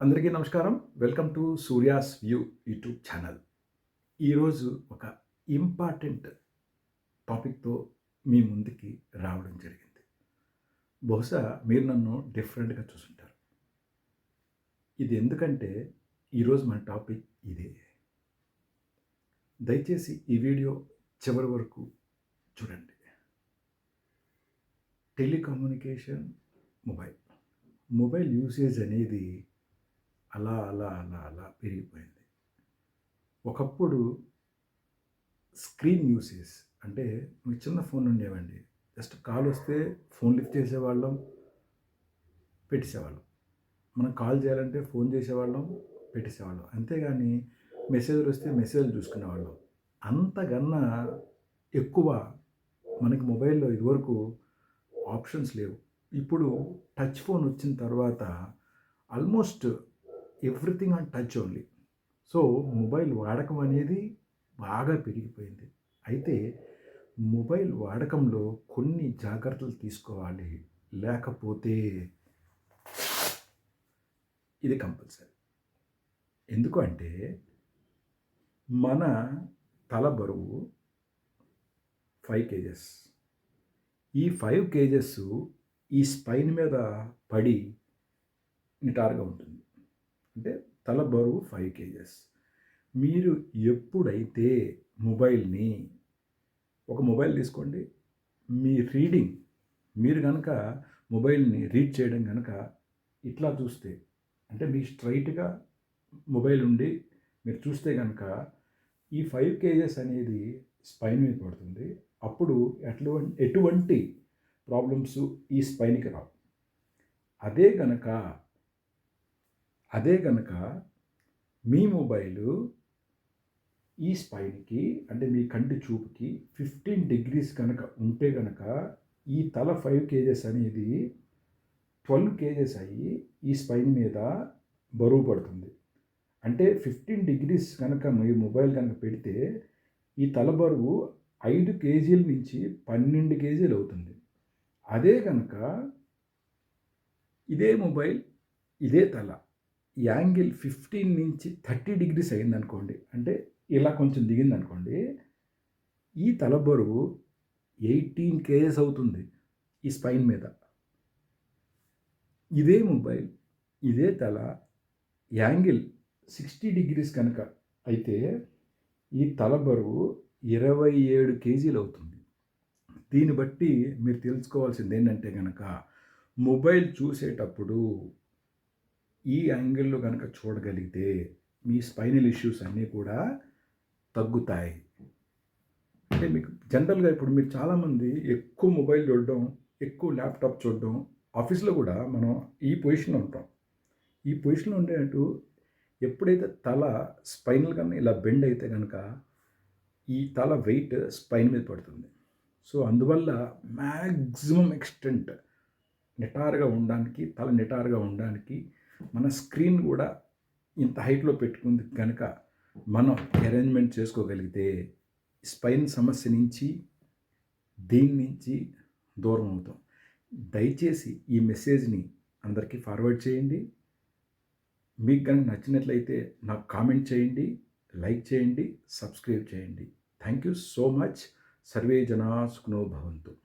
అందరికీ నమస్కారం. Welcome to Surya's view YouTube channel. ఈరోజు ఒక ఇంపార్టెంట్ టాపిక్తో మీ ముందుకి రావడం జరిగింది. బహుశా మీరు నన్ను డిఫరెంట్గా చూసుంటారు. ఇది ఎందుకంటే ఈరోజు మన టాపిక్ ఇదే. దయచేసి ఈ వీడియో చివరి వరకు చూడండి. Telecommunication mobile. మొబైల్ యూసేజ్ అనేది అలా అలా అలా అలా పెరిగిపోయింది. ఒకప్పుడు స్క్రీన్ యూసేజ్ అంటే మీకు చిన్న ఫోన్ ఉండేవండి. జస్ట్ కాల్ వస్తే ఫోన్ లిఫ్ట్ చేసేవాళ్ళం పెట్టేసేవాళ్ళం. మనం కాల్ చేయాలంటే ఫోన్ చేసేవాళ్ళం పెట్టేసేవాళ్ళం. అంతేగాని మెసేజ్లు వస్తే మెసేజ్లు చూసుకునేవాళ్ళం. అంతకన్నా ఎక్కువ మనకి మొబైల్లో ఇదివరకు ఆప్షన్స్ లేవు. ఇప్పుడు టచ్ ఫోన్ వచ్చిన తర్వాత almost everything on touch only. So mobile వాడకం అనేది బాగా పెరిగిపోయింది. అయితే మొబైల్ వాడకంలో కొన్ని జాగ్రత్తలు తీసుకోవాలి. లేకపోతే ఇది కంపల్సరీ. ఎందుకు అంటే మన తల బరువు ఫైవ్ కేజెస్. ఈ ఫైవ్ కేజెస్ ఈ స్పైన్ మీద పడి నిటారుగా ఉంటుంది. అంటే తల బరువు ఫైవ్ కేజెస్. మీరు ఎప్పుడైతే మొబైల్ని ఒక మొబైల్ తీసుకోండి మీ రీడింగ్ మీరు కనుక మొబైల్ని రీడ్ చేయడం కనుక ఇట్లా చూస్తే అంటే మీ స్ట్రైట్గా మొబైల్ ఉండి మీరు చూస్తే కనుక ఈ ఫైవ్ కేజెస్ అనేది స్పైన్ మీద పడుతుంది. అప్పుడు ఎటువంటి ఎటువంటి ప్రాబ్లమ్స్ ఈ స్పైన్కి రావు. అదే కనుక అదే కనుక మీ మొబైలు ఈ స్పైన్కి అంటే మీ కంటి చూపుకి ఫిఫ్టీన్ డిగ్రీస్ కనుక ఉంటే కనుక ఈ తల ఫైవ్ కేజెస్ అనేది ట్వెల్వ్ కేజెస్ అయ్యి ఈ స్పైన్ మీద బరువు పడుతుంది. అంటే ఫిఫ్టీన్ డిగ్రీస్ కనుక మీ మొబైల్ కనుక పెడితే ఈ తల బరువు ఐదు కేజీల నుంచి పన్నెండు కేజీలు అవుతుంది. అదే కనుక ఇదే మొబైల్ ఇదే తల యాంగిల్ ఫిఫ్టీన్ నుంచి థర్టీ డిగ్రీస్ అయిందనుకోండి అంటే ఇలా కొంచెం దిగిందనుకోండి ఈ తలబరువు ఎయిటీన్ కేజెస్ అవుతుంది ఈ స్పైన్ మీద. ఇదే మొబైల్ ఇదే తల యాంగిల్ సిక్స్టీ డిగ్రీస్ కనుక అయితే ఈ తల బరువు ఇరవై ఏడు కేజీలు అవుతుంది. దీన్ని బట్టి మీరు తెలుసుకోవాల్సింది ఏంటంటే కనుక మొబైల్ చూసేటప్పుడు ఈ యాంగిల్లో కనుక చూడగలిగితే మీ స్పైనల్ ఇష్యూస్ అన్నీ కూడా తగ్గుతాయి. అంటే మీకు జనరల్గా ఇప్పుడు మీరు చాలామంది ఎక్కువ మొబైల్ చూడడం ఎక్కువ ల్యాప్టాప్ చూడడం ఆఫీస్లో కూడా మనం ఈ పొజిషన్లో ఉంటాం. ఈ పొజిషన్లో ఉండేటట్టు ఎప్పుడైతే తల స్పైనల్ కన్నా ఇలా బెండ్ అయితే కనుక ఈ తల వెయిట్ స్పైన్ మీద పడుతుంది. సో అందువల్ల మ్యాక్సిమం ఎక్స్టెంట్ నిటారుగా ఉండడానికి తల నిటారుగా ఉండడానికి మన స్క్రీన్ కూడా ఇంత హైట్లో పెట్టుకుంది కనుక మనం అరేంజ్మెంట్ చేసుకోగలిగితే స్పైన్ సమస్య నుంచి దీని నుంచి దూరం అవుతాం. దయచేసి ఈ మెసేజ్ని అందరికీ ఫార్వర్డ్ చేయండి. మీకు కనుక నచ్చినట్లయితే నాకు కామెంట్ చేయండి లైక్ చేయండి సబ్స్క్రైబ్ చేయండి. Thank you so much. Survey జనా సుఖనో భవంతు.